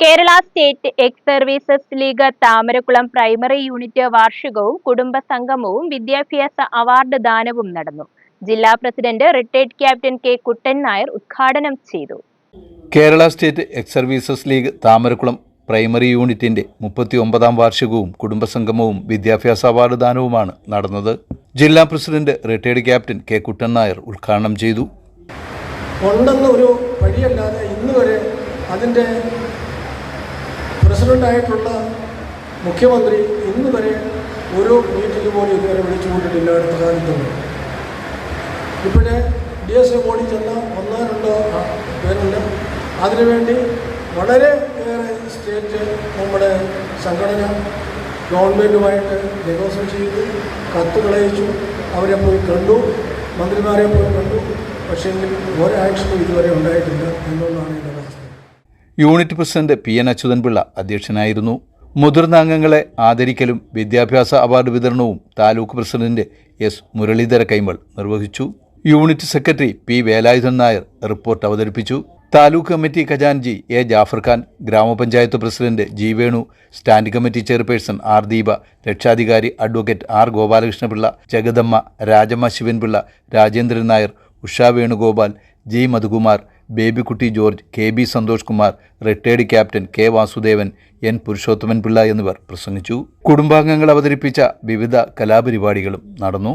Kerala state ex services league Thamarakkulam primary unit വാർഷികവും കുടുംബ സംഗമവും വിദ്യാഭ്യാസ അവാർഡ് ദാനവും നടന്നു. ജില്ലാ president retired captain K Kuttan Nair ഉദ്ഘാടനം ചെയ്തു. Kerala state ex services league Thamarakkulam primary യൂണിറ്റിന്റെ മുപ്പത്തി ഒമ്പതാം വാർഷികവും കുടുംബസംഗമവും വിദ്യാഭ്യാസ അവാർഡ് ദാനവുമാണ് നടന്നത്. ജില്ലാ president retired captain K Kuttan Nair ഉദ്ഘാടനം ചെയ്തു. ഒരു വഴിയല്ലാതെ ഇന്ന് വരെ അതിന്റെ പ്രസിഡന്റായിട്ടുള്ള മുഖ്യമന്ത്രി ഇന്ന് വരെ ഒരു മീറ്റിംഗ് പോലും ഇതുവരെ വിളിച്ചു കൂട്ടിട്ടില്ല അടുത്ത ഇപ്പോഴേ ഡി എസ് എ ബോർഡിൽ ചെന്ന ഒന്നോ രണ്ടോ പേരുണ്ട്. അതിനുവേണ്ടി വളരെ ഏറെ സ്റ്റേറ്റ് നമ്മുടെ സംഘടന ഗവൺമെന്റുമായിട്ട് നെഗോസിയേറ്റ് ചെയ്തു കത്തുകളയച്ചു. അവരെ പോയി കണ്ടു മന്ത്രിമാരെ പോയി കണ്ടു. പക്ഷേ ഒരാക്ഷനും ഇതുവരെ ഉണ്ടായിട്ടില്ല എന്നുള്ളതാണ് എന്റെ അവസ്ഥ. Unit president P N Achuthan Pillai അധ്യക്ഷനായിരുന്നു. മുതിർന്ന അംഗങ്ങളെ ആദരിക്കലും വിദ്യാഭ്യാസ അവാർഡ് വിതരണവും താലൂക്ക് പ്രസിഡന്റ് എസ് മുരളീധര കൈമൾ നിർവഹിച്ചു. Unit secretary P Velayudhan Nair report അവതരിപ്പിച്ചു. Taluk committee ഖജാൻജി A Jafar Khan gram panchayat president G Venu stand committee chairperson R Deepa രക്ഷാധികാരി advocate R Gopalakrishna Pillai Jagadamma Rajamma Shivan Pillai Rajendran Nair Usha Venugopal G Madhukumar Babykutty George K B Santhosh Kumar retired captain K Vasudevan N Purushothaman Pillai എന്നിവർ പ്രസംഗിച്ചു. കുടുംബാംഗങ്ങൾ അവതരിപ്പിച്ച വിവിധ കലാപരിപാടികളും നടന്നു.